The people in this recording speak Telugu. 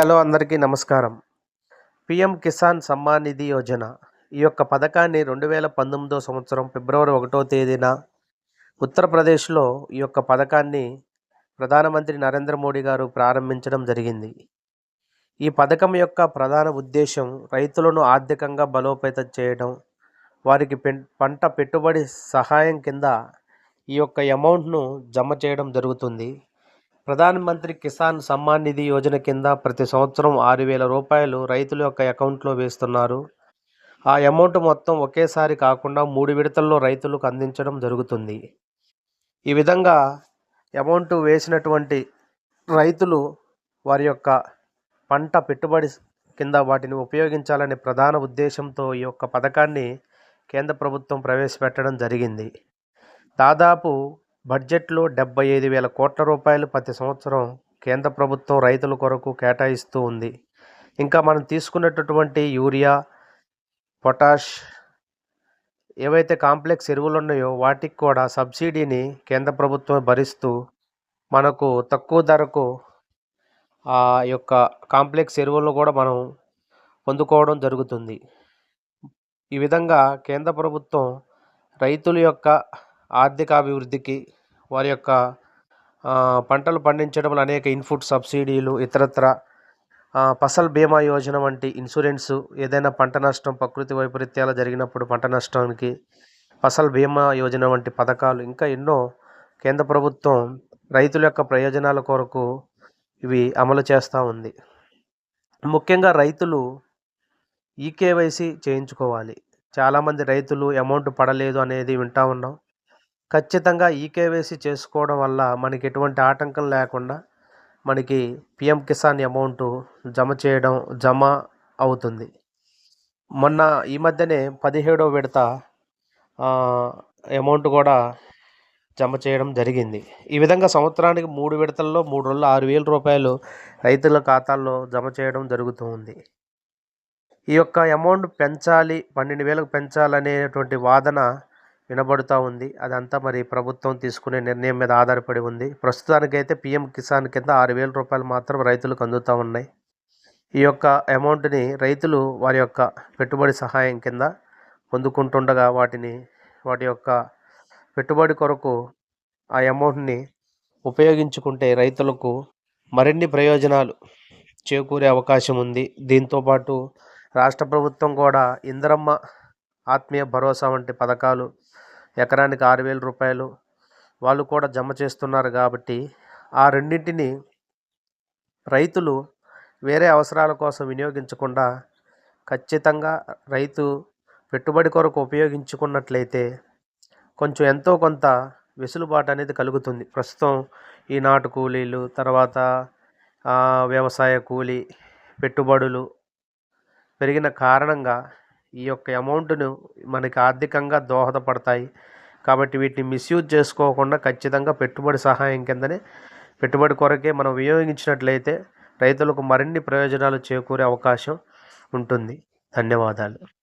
హలో అందరికీ నమస్కారం. పిఎం కిసాన్ సమ్మాన్ నిధి యోజన ఈ యొక్క పథకాన్ని రెండు వేల పంతొమ్మిదో సంవత్సరం ఫిబ్రవరి ఒకటో తేదీన ఉత్తరప్రదేశ్లో ఈ యొక్క పథకాన్ని ప్రధానమంత్రి నరేంద్ర మోడీ గారు ప్రారంభించడం జరిగింది. ఈ పథకం యొక్క ప్రధాన ఉద్దేశం రైతులను ఆర్థికంగా బలోపేతం చేయడం వారికి పంట పెట్టుబడి సహాయం కింద ఈ యొక్క అమౌంట్ను జమ చేయడం జరుగుతుంది. ప్రధానమంత్రి కిసాన్ సమ్మాన్ నిధి యోజన కింద ప్రతి సంవత్సరం ఆరు వేల రూపాయలు రైతుల యొక్క అకౌంట్లో వేస్తున్నారు. ఆ అమౌంట్ మొత్తం ఒకేసారి కాకుండా మూడు విడతల్లో రైతులకు అందించడం జరుగుతుంది. ఈ విధంగా అమౌంట్ వేసినటువంటి రైతులు వారి యొక్క పంట పెట్టుబడి కింద వాటిని ఉపయోగించాలనే ప్రధాన ఉద్దేశంతో ఈ యొక్క పథకాన్ని కేంద్ర ప్రభుత్వం ప్రవేశపెట్టడం జరిగింది. దాదాపు బడ్జెట్లో డెబ్బై ఐదు వేల కోట్ల రూపాయలు ప్రతి సంవత్సరం కేంద్ర ప్రభుత్వం రైతుల కొరకు కేటాయిస్తూ ఉంది. ఇంకా మనం తీసుకున్నటువంటి యూరియా పొటాష్ ఏవైతే కాంప్లెక్స్ ఎరువులు ఉన్నాయో వాటికి కూడా సబ్సిడీని కేంద్ర ప్రభుత్వం భరిస్తూ మనకు తక్కువ ధరకు ఆ యొక్క కాంప్లెక్స్ ఎరువులను కూడా మనం పొందుకోవడం జరుగుతుంది. ఈ విధంగా కేంద్ర ప్రభుత్వం రైతుల యొక్క ఆర్థికాభివృద్ధికి వారి యొక్క పంటలు పండించడంలో అనేక ఇన్పుట్ సబ్సిడీలు ఇతరత్ర ఫసల్ బీమా యోజన వంటి ఇన్సూరెన్సు ఏదైనా పంట నష్టం ప్రకృతి వైపరీత్యాలు జరిగినప్పుడు పంట నష్టానికి ఫసల్ బీమా యోజన వంటి పథకాలు ఇంకా ఎన్నో కేంద్ర ప్రభుత్వం రైతుల యొక్క ప్రయోజనాల కొరకు ఇవి అమలు చేస్తూ ఉంది. ముఖ్యంగా రైతులు ఈకేవైసీ చేయించుకోవాలి. చాలామంది రైతులు అమౌంట్ పడలేదు అనేది వింటూ ఉన్నాం. ఖచ్చితంగా ఈకేవైసీ చేసుకోవడం వల్ల మనకి ఎటువంటి ఆటంకం లేకుండా మనకి పిఎం కిసాన్ అమౌంట్ జమ చేయడం జమ అవుతుంది. మొన్న ఈ మధ్యనే పదిహేడో విడత అమౌంట్ కూడా జమ చేయడం జరిగింది. ఈ విధంగా సంవత్సరానికి మూడు విడతల్లో మూడు రోజులు ఆరు వేల రూపాయలు రైతుల ఖాతాల్లో జమ చేయడం జరుగుతూ ఉంది. ఈ యొక్క అమౌంట్ పెంచాలి పన్నెండు వేలకు పెంచాలనేటువంటి వాదన వినబడుతూ ఉంది. అదంతా మరి ప్రభుత్వం తీసుకునే నిర్ణయం మీద ఆధారపడి ఉంది. ప్రస్తుతానికైతే పిఎం కిసాన్ కింద ఆరు వేల రూపాయలు మాత్రం రైతులకు అందుతూ ఉన్నాయి. ఈ యొక్క అమౌంట్ని రైతులు వారి యొక్క పెట్టుబడి సహాయం కింద పొందుకుంటుండగా వాటిని వాటి యొక్క పెట్టుబడి కొరకు ఆ అమౌంట్ని ఉపయోగించుకుంటే రైతులకు మరిన్ని ప్రయోజనాలు చేకూరే అవకాశం ఉంది. దీంతోపాటు రాష్ట్ర ప్రభుత్వం కూడా ఇందరమ్మ ఆత్మీయ భరోసా వంటి పథకాలు ఎకరానికి ఆరు వేల రూపాయలు వాళ్ళు కూడా జమ చేస్తున్నారు కాబట్టి ఆ రెండింటిని రైతులు వేరే అవసరాల కోసం వినియోగించకుండా ఖచ్చితంగా రైతు పెట్టుబడి కొరకు ఉపయోగించుకున్నట్లయితే కొంచెం ఎంతో కొంత వెసులుబాటు అనేది కలుగుతుంది. ప్రస్తుతం ఈ నాటు కూలీలు తర్వాత వ్యవసాయ కూలీ పెట్టుబడులు పెరిగిన కారణంగా ఈ యొక్క అమౌంట్ను మనకి ఆర్థికంగా దోహదపడతాయి. కాబట్టి వీటిని మిస్యూజ్ చేసుకోకుండా ఖచ్చితంగా పెట్టుబడి సహాయం కిందనే పెట్టుబడి కొరకే మనం వినియోగించినట్లయితే రైతులకు మరిన్ని ప్రయోజనాలు చేకూరే అవకాశం ఉంటుంది. ధన్యవాదాలు.